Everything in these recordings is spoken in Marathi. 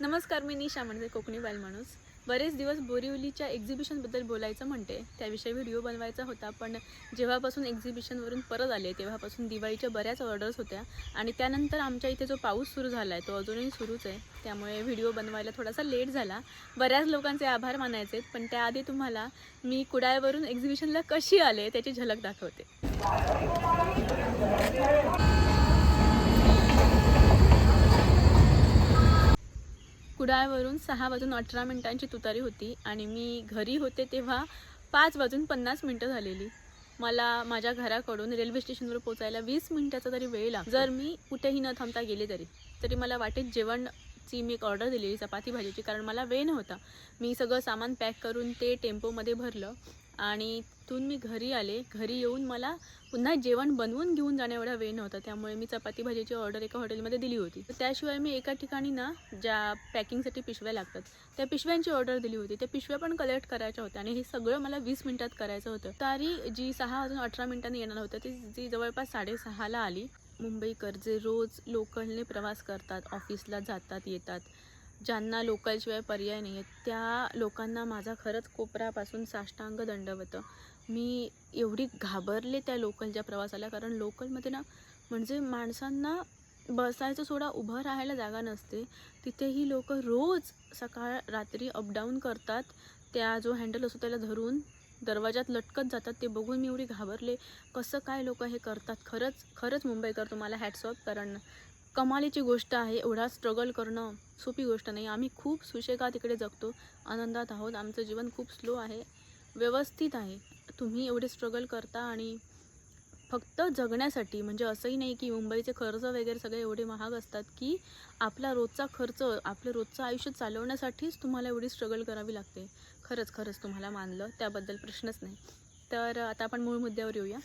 नमस्कार मी निशा म्हणजे कोकणी बाल माणूस बरेच दिवस बोरिवलीच्या एक्झिबिशनबद्दल बोलायचं म्हणते. त्याविषयी व्हिडिओ बनवायचा होता पण जेव्हापासून एक्झिबिशनवरून परत आले तेव्हापासून दिवाळीच्या बऱ्याच ऑर्डर्स होत्या. आणि त्यानंतर आमच्या इथे जो पाऊस सुरू झाला आहे तो अजूनही सुरूच आहे. त्यामुळे व्हिडिओ बनवायला थोडासा लेट झाला. बऱ्याच लोकांचे आभार मानायचे आहेत, पण त्याआधी तुम्हाला मी कुडाळवरून एक्झिबिशनला कशी आले त्याची झलक दाखवते. कुडाळवरून सहा वाजून अठरा मिनिटांची तुतारी होती आणि मी घरी होते तेव्हा पाच वाजून पन्नास मिनटं झालेली. मला माझ्या घराकडून रेल्वे स्टेशनवर पोचायला वीस मिनिटाचा तरी वेळ लागला जर मी कुठेही न थांबता गेले तरी तरी मला वाटेत जेवणची मी एक ऑर्डर दिलेली चपाती भाजीची कारण मला वेळ नव्हता. मी सगळं सामान पॅक करून ते टेम्पोमध्ये भरलं. आणि तिथून मी घरी आले. घरी येऊन मला पुन्हा जेवण बनवून घेऊन जाण्या एवढा वेळ नव्हता. त्यामुळे मी चपाती भाजीची ऑर्डर एका हॉटेलमध्ये दिली होती. तर त्याशिवाय मी एका ठिकाणी ना ज्या पॅकिंगसाठी पिशव्या लागतात त्या पिशव्यांची ऑर्डर दिली होती. त्या पिशव्या पण कलेक्ट करायच्या होत्या आणि हे सगळं मला वीस मिनिटात करायचं होतं. तारी जी सहा वाजून अठरा मिनिटांनी येणार होतं ती जी जवळपास साडेसहाला आली. मुंबईकर जे रोज लोकलने प्रवास करतात ऑफिसला जातात येतात. ज्यांना लोकलशिवाय पर्याय नाही आहे त्या लोकांना माझा खरंच कोपरापासून साष्टांग दंडवतं मी एवढी घाबरले त्या लोकलच्या प्रवासाला कारण लोकलमध्ये ना म्हणजे माणसांना बसायचं सोडा उभं राहायला जागा नसते. तिथेही लोक रोज सकाळ रात्री अपडाऊन करतात. त्या जो हँडल असतो त्याला धरून दरवाजात लटकत जातात. ते बघून मी एवढी घाबरले. कसं काय लोक हे करतात? खरंच खरंच मुंबईकर तुम्हाला हॅट्स कारण. कमालीची गोष्ट आहे एवढा स्ट्रगल करणं सोपी गोष्ट नाही. आम्ही खूप सुशेगात तिकडे जगतो आनंदात आहोत. आमचं जीवन खूप स्लो आहे व्यवस्थित आहे. तुम्ही एवढे स्ट्रगल करता आणि फक्त जगण्यासाठी म्हणजे असंही नाही की मुंबईचे खर्च वगैरे सगळे एवढे महाग असतात की आपला रोजचा खर्च आपलं रोजचं आयुष्य चालवण्यासाठीच तुम्हाला एवढी स्ट्रगल करावी लागते. खरंच खरंच तुम्हाला मानलं त्याबद्दल प्रश्नच नाही. तर आता आपण मूळ मुद्द्यावर येऊया.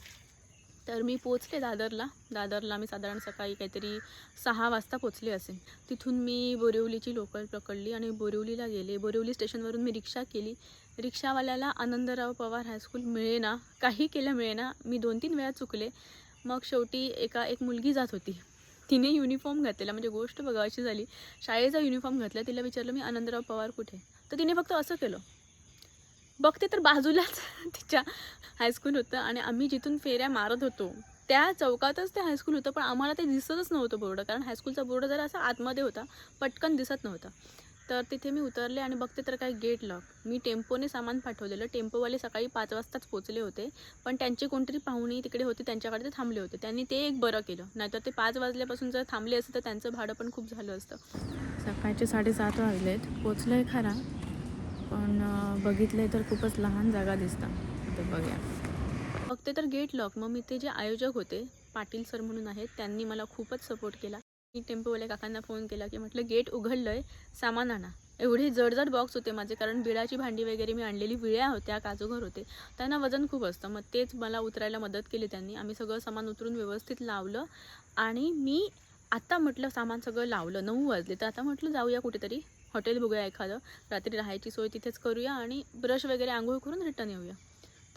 तर मी पोचले दादरला. दादरला मी साधारण सकाळी काहीतरी सहा वाजता पोचले असेल. तिथून मी बोरिवलीची लोकल पकडली आणि बोरिवलीला गेले. बोरिवली स्टेशनवरून मी रिक्षा केली. रिक्षावाल्याला आनंदराव पवार हायस्कूल मिळेना काही केलं मिळेना. मी दोन तीन वेळा चुकले. मग शेवटी एका एक मुलगी जात होती. तिने युनिफॉर्म घातलेला म्हणजे गोष्ट बघा अशी झाली. शाळेचा युनिफॉर्म घातला. तिला विचारलं मी आनंदराव पवार कुठे? तर तिने फक्त असं केलं. बघते तर बाजूलाच तिच्या हायस्कूल होतं आणि आम्ही जिथून फेऱ्या मारत होतो त्या चौकातच ते हायस्कूल होतं पण आम्हाला ते दिसतच नव्हतं बोर्ड कारण हायस्कूलचा बोर्ड जरा असा आतमध्ये होता पटकन दिसत नव्हता. तर तिथे मी उतरले आणि बघते तर काय गेट लॉक मी टेम्पोने सामान पाठवलेलं. टेम्पोवाले सकाळी पाच वाजताच पोचले होते पण त्यांचे कोणतरी पाहुणी तिकडे होते त्यांच्याकडे ते थांबले होते. त्यांनी ते एक बरं केलं. नाहीतर ते पाच वाजल्यापासून जर थांबले असते तर त्यांचं भाडं पण खूप झालं असतं. सकाळचे साडेसात वाजलेत. पोचलं आहे खरा. पण बघितलं बघितलंय तर खूपच लहान जागा दिसतात तर बघूया. बघते तर गेट लॉक. मग मी ते जे आयोजक होते पाटील सर म्हणून आहेत त्यांनी मला खूपच सपोर्ट केला. मी टेम्पोवाल्या काकांना फोन केला की म्हटलं गेट उघडलंय सामान आणा. एवढे जडजड बॉक्स होते माझे कारण बिळाची भांडी वगैरे मी आणलेली विळ्या होत्या काजूघर होते. त्यांना वजन खूप असतं. मग तेच मला उतरायला मदत केली त्यांनी. आम्ही सगळं सामान उतरून व्यवस्थित लावलं आणि मी आत्ता म्हटलं सामान सगळं लावलं. नऊ वाजले. तर आता म्हटलं जाऊया कुठेतरी. हॉटेल बघूया एखादं. रात्री राहायची सोय तिथेच करूया आणि ब्रश वगैरे आंघोळ करून रिटर्न येऊया.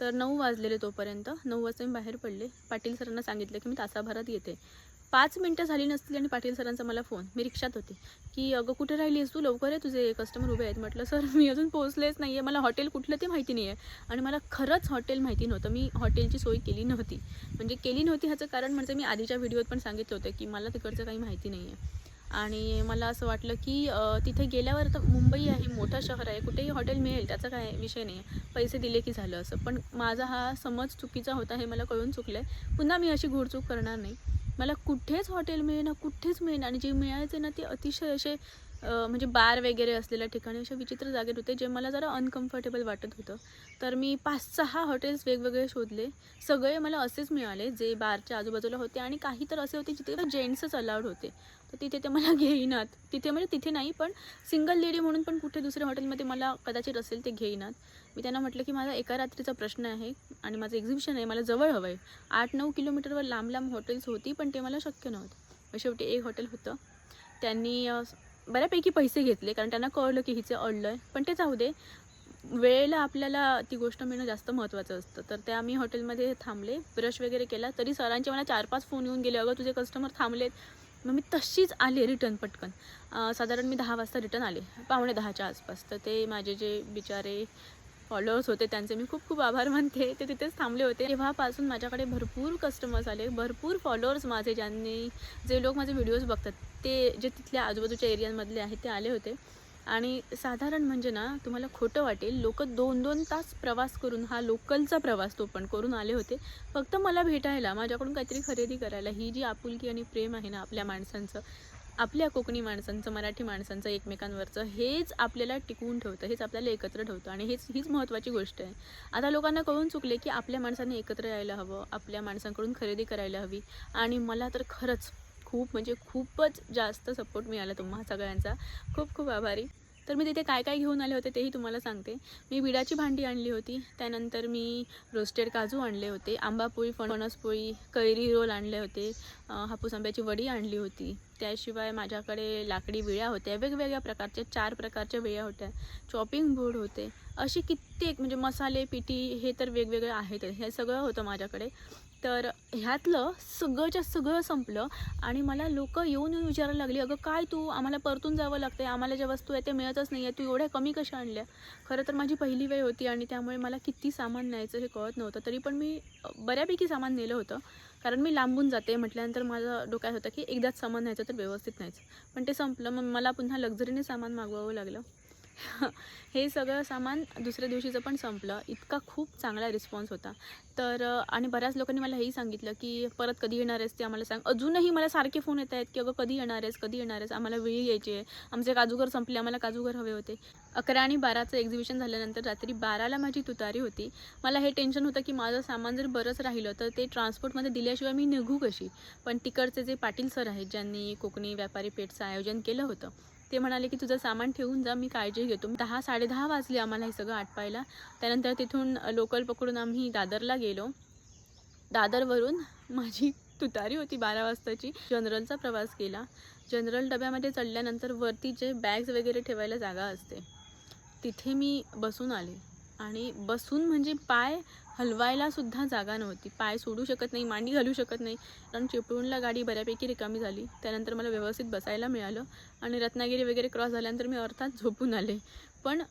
तर नऊ वाजलेले तोपर्यंत नऊ वाजता मी बाहेर पडले. पाटील सरांना सांगितलं की मी तासाभरात येते. पाच मिनटं झाली नसतील आणि पाटील सरांचा मला फोन मी रिक्षात होते. की अगं कुठे राहिलीस तू? लवकर आहे तुझे कस्टमर उभे आहेत. म्हटलं सर मी अजून पोहोचलेच नाही आहे मला हॉटेल कुठलं ते माहिती नाही आहे आणि मला खरंच हॉटेल माहिती नव्हतं. मी हॉटेलची सोय केली नव्हती. म्हणजे केली नव्हती ह्याचं कारण म्हणजे मी आधीच्या व्हिडिओत पण सांगितलं होतं की मला तिकडचं काही माहिती नाही आहे आणि मला असं वाटलं की तिथे गेल्यावर तर मुंबई आहे मोठं शहर आहे कुठेही हॉटेल मिळेल त्याचा काय विषय नाही. आहे पैसे दिले की झालं असं. पण माझा हा समज चुकीचा होता हे मला कळून चुकलं आहे पुन्हा मी अशी घोडचूक करणार नाही. मला कुठेच हॉटेल मिळेना कुठेच मिळेना आणि जे मिळायचे ना ते अतिशय असे म्हणजे बार वगैरे असलेल्या ठिकाणी अशा विचित्र जागेत होते जे मला जरा अनकम्फर्टेबल वाटत होतं. तर मी पाच सहा हॉटेल्स वेगवेगळे शोधले. सगळे मला असेच मिळाले जे बारच्या आजूबाजूला होते आणि काही तर असे होते जिथे जेंट्सच अलाउड होते. तर तिथे ते मला घेईनात. तिथे म्हणजे तिथे नाही पण सिंगल लेडी म्हणून पण कुठे दुसऱ्या हॉटेलमध्ये मला कदाचित असेल ते घेईनात. मी त्यांना म्हटलं की माझा एका रात्रीचा प्रश्न आहे आणि माझं एक्झिबिशन आहे मला जवळ हवं आहे आठ नऊ किलोमीटरवर लांब लांब हॉटेल्स होती पण ते मला शक्य नव्हतं. मग शेवटी एक हॉटेल होतं. त्यांनी बऱ्यापैकी पैसे घेतले कारण त्यांना कळलं की हिचं अडलं आहे पण ते जाऊ दे. वेळेला आपल्याला ती गोष्ट मिळणं जास्त महत्त्वाचं असतं. तर त्या आम्ही हॉटेलमध्ये थांबले. ब्रश वगैरे केला. तरी सरांचे मला चार पाच फोन येऊन गेले. अगं तुझे कस्टमर थांबलेत. मग मी तशीच आले रिटर्न पटकन. साधारण मी दहा वाजता रिटर्न आले. पावणे दहाच्या आसपास. तर ते माझे जे बिचारे फॉलोअर्स होते त्यांचे मी खूप खूप आभार मानते. ते तिथेच थांबले होते. तेव्हापासून माझ्याकडे भरपूर कस्टमर्स आले. भरपूर फॉलोअर्स माझे ज्यांनी जे लोक माझे व्हिडिओज बघतात ते जे तिथल्या आजूबाजूच्या एरियांमधले आहेत ते आले होते. आणि साधारण म्हणजे ना तुम्हाला खोटं वाटेल लोक दोन दोन तास प्रवास करून हा लोकलचा प्रवास तो पण करून आले होते. फक्त मला भेटायला माझ्याकडून काहीतरी खरेदी करायला ही जी आपुलकी आणि प्रेम आहे ना आपल्या माणसांचं आपल्या कोकणी माणसांचं मराठी माणसांचं एकमेकांवरचं हेच आपल्याला टिकवून ठेवतं हेच आपल्याला एकत्र ठेवतं आणि हेच हीच महत्त्वाची गोष्ट आहे. आता लोकांना कळून चुकले की आपल्या माणसांनी एकत्र यायला हवं आपल्या माणसांकडून खरेदी करायला हवी आणि मला तर खरंच खूप म्हणजे खूपच जास्त सपोर्ट मिळाला तुम्हा सगळ्यांचा. खूप खूप आभारी. तर मी तिथे काय काय घेऊन आले होते तेही तुम्हाला सांगते. मी विडाची भांडी आणली होती. त्यानंतर मी रोस्टेड काजू आणले होते. आंबापोळी फणसपोळी कैरी रोल आणले होते. हापूस आंब्याची वडी आणली होती. त्याशिवाय माझ्याकडे लाकडी विळ्या होत्या. वेगवेगळ्या प्रकारच्या चार प्रकारच्या विळ्या होत्या. चॉपिंग बोर्ड होते. अशी कित्येक म्हणजे मसाले पिठी हे तर वेगवेगळे आहेत हे सगळं होतं माझ्याकडे. तर ह्यातलं सगळंच्या सगळं संपलं आणि मला लोक येऊन येऊन विचारायला लागली अगं काय तू? आम्हाला परतून जावं लागतं आम्हाला ज्या वस्तू आहे त्या मिळतच नाही आहे तू एवढ्या कमी कशा आणल्या? खरं तर माझी पहिली वेळ होती आणि त्यामुळे मला किती सामान न्यायचं हे कळत नव्हतं. तरी पण मी बऱ्यापैकी सामान नेलं होतं. कारण मी लांबून जाते म्हटल्यानंतर माझं डोक्यात होतं की एकदाच सामान न्यायचं तर व्यवस्थित न्यायचं. पण ते संपलं. मग मला पुन्हा लक्झरीने सामान मागवावं लागलं. हे सगळं सामान दुसऱ्या दिवशीचं पण संपलं. इतका खूप चांगला रिस्पॉन्स होता. तर आणि बऱ्याच लोकांनी मला हेही सांगितलं की परत कधी येणार आहेस ते आम्हाला सांग. अजूनही मला सारखे फोन येत आहेत की अगं कधी येणार आहेस? कधी येणार आहेस? आम्हाला वेळी यायची आहे. आमचे काजूगर संपले. आम्हाला काजूगर हवे होते. अकरा आणि बाराचं एक्झिबिशन झाल्यानंतर रात्री बाराला माझी तुतारी होती. मला हे टेन्शन होतं की माझं सामान जर बरंच राहिलं तर ते ट्रान्सपोर्टमध्ये दिल्याशिवाय मी निघू कशी? पण तिकडचे जे पाटील सर आहेत ज्यांनी कोकणी व्यापारी पेठचं आयोजन केलं होतं ते म्हणाले की तुझं सामान ठेवून जा मी काळजी घेतो. दहा साडेदहा वाजले आम्हाला हे सगळं आटपायला. त्यानंतर तिथून लोकल पकडून आम्ही दादरला गेलो. दादरवरून माझी तुतारी होती बारा वाजताची. जनरलचा प्रवास केला. जनरल डब्यामध्ये चढल्यानंतर वरती जे बॅग्स वगैरे ठेवायला जागा असते तिथे मी बसून आले. आणि बसून म्हणजे पाय हलवायला सुद्धा जागा नव्हती. पाय सोडू शकत नाही मांडी घालू शकत नाही. कारण चिपळूणला गाडी बऱ्यापैकी रिकामी झाली. त्यानंतर मला व्यवस्थित बसायला मिळालं आणि रत्नागिरी वगैरे क्रॉस झाल्यानंतर मी अर्थात झोपून आले. पण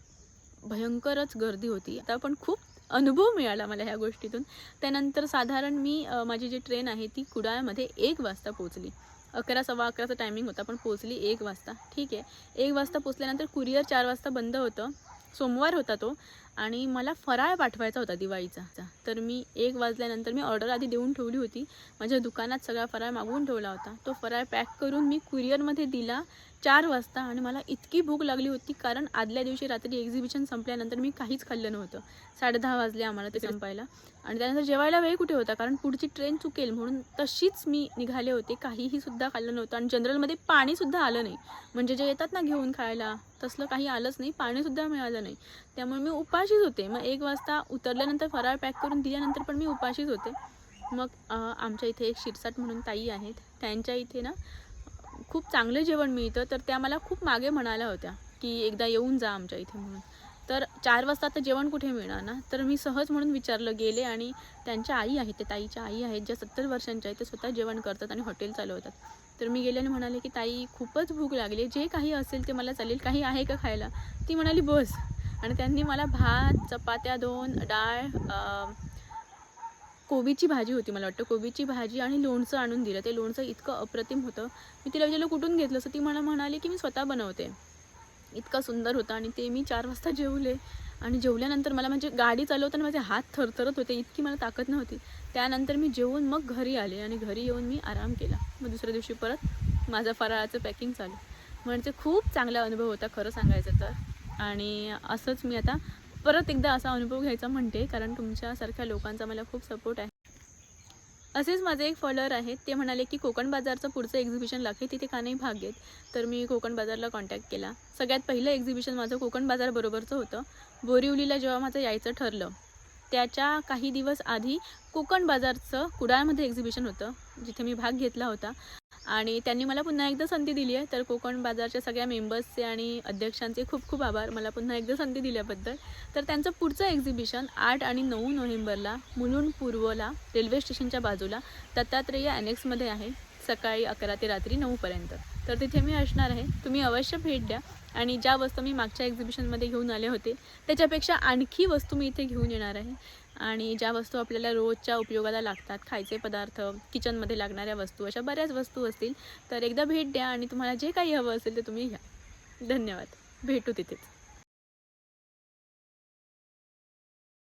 भयंकरच गर्दी होती. आता पण खूप अनुभव मिळाला मला ह्या गोष्टीतून. त्यानंतर साधारण मी माझी जी ट्रेन आहे ती कुडाळमध्ये एक वाजता पोचली अकरा सव्वा अकराचा टायमिंग होता पण पोचली एक वाजता. ठीक आहे. एक वाजता पोचल्यानंतर कुरिअर चार वाजता बंद होतं. सोमवार होता तो. आणि मला फराळ पाठवायचा होता दिवाळीचा. तर मी एक वाजल्यानंतर मी ऑर्डर आधी देऊन ठेवली होती. माझ्या दुकानात सगळा फराळ मागवून ठेवला होता. तो फराळ पॅक करून मी कुरिअरमध्ये दिला चार वाजता आणि मला इतकी भूक लागली होती कारण आदल्या दिवशी रात्री एक्झिबिशन संपल्यानंतर मी काहीच खाल्लं नव्हतं. साडे दहा वाजले आम्हाला ते संपायला. आणि त्यानंतर जेवायला वेळ कुठे होता? कारण पुढची ट्रेन चुकेल म्हणून तशीच मी निघाले होते. काहीही सुद्धा खाल्लं नव्हतं आणि जनरलमध्ये पाणीसुद्धा आलं नाही. म्हणजे जे येतात ना घेऊन खायला तसलं काही आलंच नाही. पाणीसुद्धा मिळालं नाही. त्यामुळे मी उपाय उपाशीच होते. मग एक वाजता उतरल्यानंतर फराळ पॅक करून दिल्यानंतर पण मी उपाशीच होते. मग आमच्या इथे एक शिरसाट म्हणून ताई आहेत. त्यांच्या इथे ना खूप चांगलं जेवण मिळतं. तर त्या मला खूप मागे म्हणाल्या होत्या की एकदा येऊन जा आमच्या इथे म्हणून. तर चार वाजता आता जेवण कुठे मिळणार ना? तर मी सहज म्हणून विचारलं गेले आणि त्यांच्या आई आहेत ते ताईच्या आई आहेत ज्या सत्तर वर्षांच्या आहेत ते स्वतः जेवण करतात आणि हॉटेल चालवतात. तर मी गेले आणि म्हणाले की ताई खूपच भूक लागली. जे काही असेल ते मला चालेल. काही आहे का खायला? ती म्हणाली बस. आणि त्यांनी मला भात चपात्या दोन डाळ कोबीची भाजी होती मला वाटतं. कोबीची भाजी आणि लोणचं आणून दिलं. ते लोणचं इतकं अप्रतिम होतं. मी तिला विचारलं कुठून घेतलं? असं ती मला म्हणाली की मी स्वतः बनवते. इतका सुंदर होता आणि ते मी चार वाजता जेवले. आणि जेवल्यानंतर मला म्हणजे गाडी चालवताना माझे हात थरथरत होते. इतकी मला ताकद नव्हती. त्यानंतर मी जेवून मग घरी आले आणि घरी येऊन मी आराम केला. मग दुसऱ्या दिवशी परत माझं फराळाचं पॅकिंग चालू. म्हणजे खूप चांगला अनुभव होता खरं सांगायचं तर. आणि असंच मी आता परत एकदा असा अनुभव घ्यायचा म्हणते कारण तुमच्यासारख्या लोकांचा मला खूप सपोर्ट आहे. असेच माझे एक फॉलोअर आहेत ते म्हणाले की कोकण बाजारचं पुढचं एक्झिबिशन लागते तिथे का नाही भाग घेत? तर मी कोकण बाजारला कॉन्टॅक्ट केला. सगळ्यात पहिलं एक्झिबिशन माझं कोकण बाजारबरोबरचं होतं. बोरिवलीला जेव्हा माझं यायचं ठरलं त्याच्या काही दिवस आधी कोकण बाजारचं कुडाळमध्ये एक्झिबिशन होतं जिथे मी भाग घेतला होता. आणि त्यांनी मला पुन्हा एकदा संधी दिली आहे. तर कोकण बाजारच्या सगळ्या मेंबर्सचे आणि अध्यक्षांचे खूप खूप आभार. मला पुन्हा एकदा संधी दिल्याबद्दल. तर त्यांचं पुढचं एक्झिबिशन आठ आणि नऊ नोव्हेंबरला मुलुंड पूर्वला रेल्वे स्टेशनच्या बाजूला दत्तात्रेय अॅनेक्समध्ये आहे. सकाळी अकरा ते रात्री नऊपर्यंत तर तिथे मी असणार आहे. तुम्ही अवश्य भेट द्या. आणि ज्या वस्तू मी मागच्या एक्झिबिशनमध्ये घेऊन आले होते त्याच्यापेक्षा आणखी वस्तू मी इथे घेऊन येणार आहे. आणि ज्या वस्तू आपल्याला रोजच्या उपयोगाला लागतात खायचे पदार्थ किचनमध्ये लागणाऱ्या वस्तू अशा बऱ्याच वस्तू असतील तर एकदा भेट द्या आणि तुम्हाला जे काही हवं असेल ते तुम्ही घ्या. धन्यवाद. भेटू तिथेच.